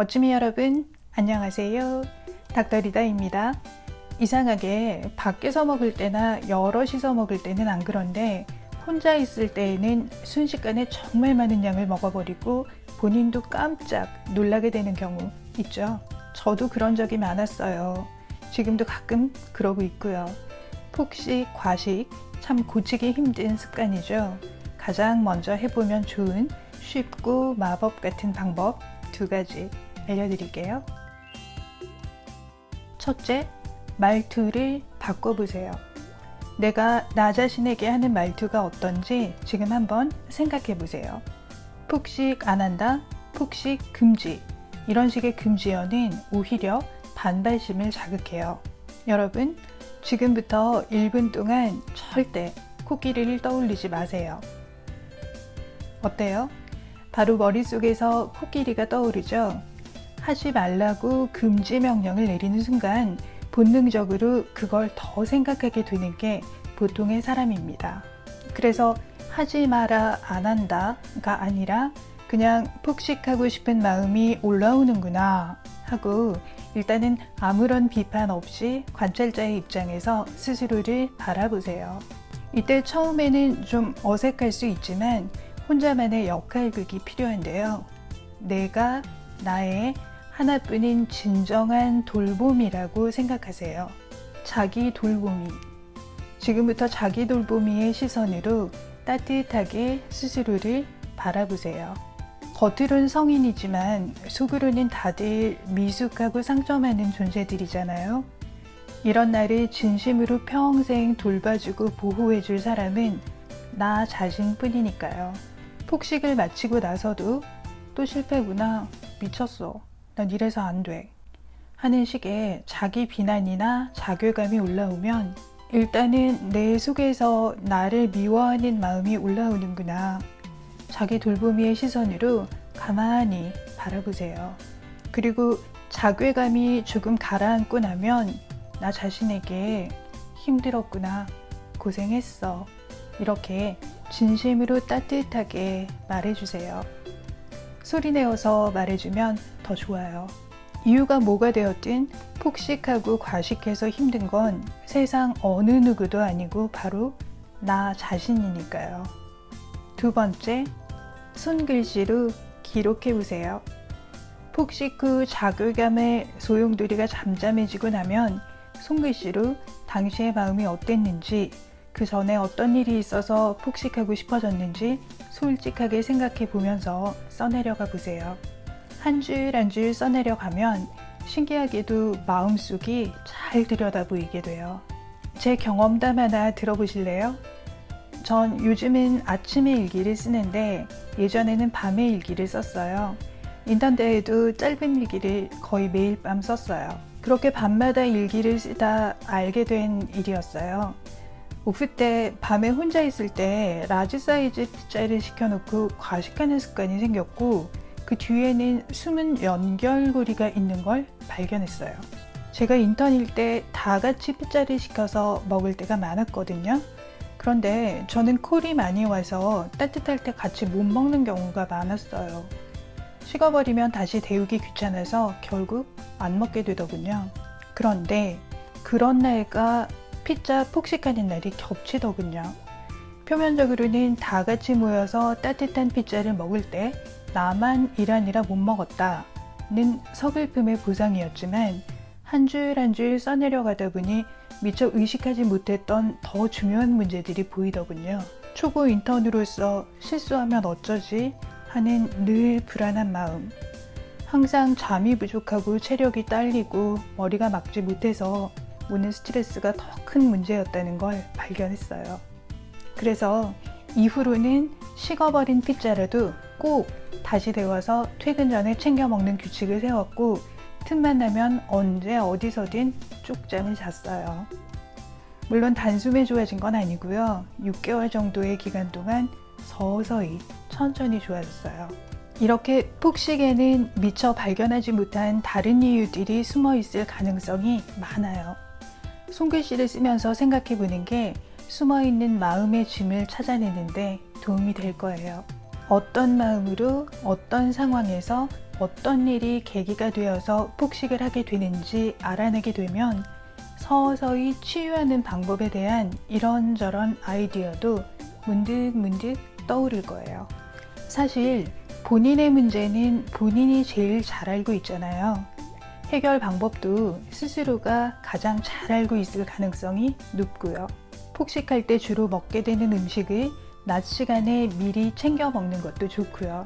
멋짐이 여러분, 안녕하세요. 닥터리다입니다. 이상하게 밖에서 먹을 때나 여럿이서 먹을 때는 안 그런데 혼자 있을 때에는 순식간에 정말 많은 양을 먹어버리고 본인도 깜짝 놀라게 되는 경우 있죠. 저도 그런 적이 많았어요. 지금도 가끔 그러고 있고요. 폭식, 과식, 참 고치기 힘든 습관이죠. 가장 먼저 해보면 좋은 쉽고 마법 같은 방법 두 가지 알려드릴게요. 첫째, 말투를 바꿔보세요. 내가 나 자신에게 하는 말투가 어떤지 지금 한번 생각해 보세요. 폭식 안 한다, 폭식 금지. 이런 식의 금지어는 오히려 반발심을 자극해요. 여러분, 지금부터 1분 동안 절대 코끼리를 떠올리지 마세요. 어때요? 바로 머릿속에서 코끼리가 떠오르죠? 하지 말라고 금지 명령을 내리는 순간 본능적으로 그걸 더 생각하게 되는 게 보통의 사람입니다. 그래서 하지 마라, 안 한다가 아니라 그냥 폭식하고 싶은 마음이 올라오는구나 하고 일단은 아무런 비판 없이 관찰자의 입장에서 스스로를 바라보세요. 이때 처음에는 좀 어색할 수 있지만 혼자만의 역할극이 필요한데요. 내가 나의 하나뿐인 진정한 돌봄이라고 생각하세요. 자기 돌봄이. 지금부터 자기 돌봄이의 시선으로 따뜻하게 스스로를 바라보세요. 겉으론 성인이지만 속으로는 다들 미숙하고 많은 존재들이잖아요. 이런 나를 진심으로 평생 돌봐주고 보호해줄 사람은 나 자신뿐이니까요. 폭식을 마치고 나서도 또 실패구나. 미쳤어. 난 이래서 안 돼. 하는 식의 자기 비난이나 자괴감이 올라오면 일단은 내 속에서 나를 미워하는 마음이 올라오는구나. 자기 돌보미의 시선으로 가만히 바라보세요. 그리고 자괴감이 조금 가라앉고 나면 나 자신에게 힘들었구나. 고생했어. 이렇게 진심으로 따뜻하게 말해주세요. 소리내어서 말해주면 더 좋아요. 이유가 뭐가 되었든 폭식하고 과식해서 힘든 건 세상 어느 누구도 아니고 바로 나 자신이니까요. 두 번째, 손글씨로 기록해 보세요. 폭식 후 자괴감의 소용돌이가 잠잠해지고 나면 손글씨로 당시의 마음이 어땠는지 그 전에 어떤 일이 있어서 폭식하고 싶어졌는지 솔직하게 생각해 보면서 써내려가 보세요. 한 줄 한 줄 써내려 가면 신기하게도 마음속이 잘 들여다 보이게 돼요. 제 경험담 하나 들어보실래요? 전 요즘은 아침에 일기를 쓰는데 예전에는 밤에 일기를 썼어요. 인턴때에도 짧은 일기를 거의 매일 밤 썼어요. 그렇게 밤마다 일기를 쓰다 알게 된 일이었어요. 오프 때 밤에 혼자 있을 때 라지 사이즈 피자를 시켜놓고 과식하는 습관이 생겼고 그 뒤에는 숨은 연결고리가 있는 걸 발견했어요. 제가 인턴일 때 다 같이 피자를 시켜서 먹을 때가 많았거든요. 그런데 저는 콜이 많이 와서 따뜻할 때 같이 못 먹는 경우가 많았어요. 식어버리면 다시 데우기 귀찮아서 결국 안 먹게 되더군요. 그런데 그런 날과 피자 폭식하는 날이 겹치더군요. 표면적으로는 다 같이 모여서 따뜻한 피자를 먹을 때 나만 일하느라 못 먹었다는 서글픔의 보상이었지만 한 줄 한 줄 써내려가다 보니 미처 의식하지 못했던 더 중요한 문제들이 보이더군요. 초보 인턴으로서 실수하면 어쩌지 하는 늘 불안한 마음. 항상 잠이 부족하고 체력이 딸리고 머리가 막지 못해서 오는 스트레스가 더 큰 문제였다는 걸 발견했어요. 그래서 이후로는 식어버린 피자라도 꼭 다시 데워서 퇴근 전에 챙겨 먹는 규칙을 세웠고 틈만 나면 언제 어디서든 쪽잠을 잤어요. 물론 단숨에 좋아진 건 아니고요. 6개월 정도의 기간 동안 서서히 천천히 좋아졌어요. 이렇게 폭식에는 미처 발견하지 못한 다른 이유들이 숨어 있을 가능성이 많아요. 손글씨를 쓰면서 생각해 보는 게 숨어 있는 마음의 짐을 찾아내는데 도움이 될 거예요. 어떤 마음으로 어떤 상황에서 어떤 일이 계기가 되어서 폭식을 하게 되는지 알아내게 되면 서서히 치유하는 방법에 대한 이런저런 아이디어도 문득문득 떠오를 거예요. 사실 본인의 문제는 본인이 제일 잘 알고 있잖아요. 해결 방법도 스스로가 가장 잘 알고 있을 가능성이 높고요. 폭식할 때 주로 먹게 되는 음식을 낮 시간에 미리 챙겨 먹는 것도 좋고요.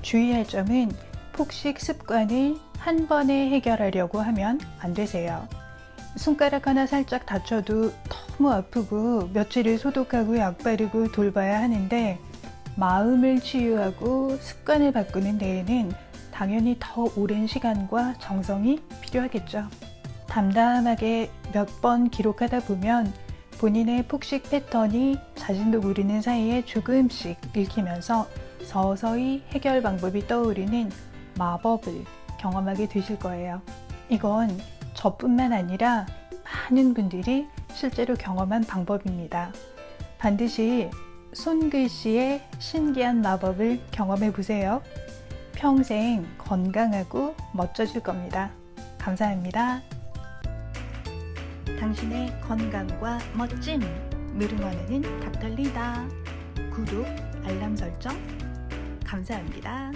주의할 점은 폭식 습관을 한 번에 해결하려고 하면 안 되세요. 손가락 하나 살짝 다쳐도 너무 아프고 며칠을 소독하고 약 바르고 돌봐야 하는데 마음을 치유하고 습관을 바꾸는 데에는 당연히 더 오랜 시간과 정성이 필요하겠죠. 담담하게 몇 번 기록하다 보면 본인의 폭식 패턴이 자신도 모르는 사이에 조금씩 읽히면서 서서히 해결 방법이 떠오르는 마법을 경험하게 되실 거예요. 이건 저뿐만 아니라 많은 분들이 실제로 경험한 방법입니다. 반드시 손글씨의 신기한 마법을 경험해 보세요. 평생 건강하고 멋져질 겁니다. 감사합니다. 당신의 건강과 멋짐 늘 응원하는 닥터리다. 구독, 알람 설정 감사합니다.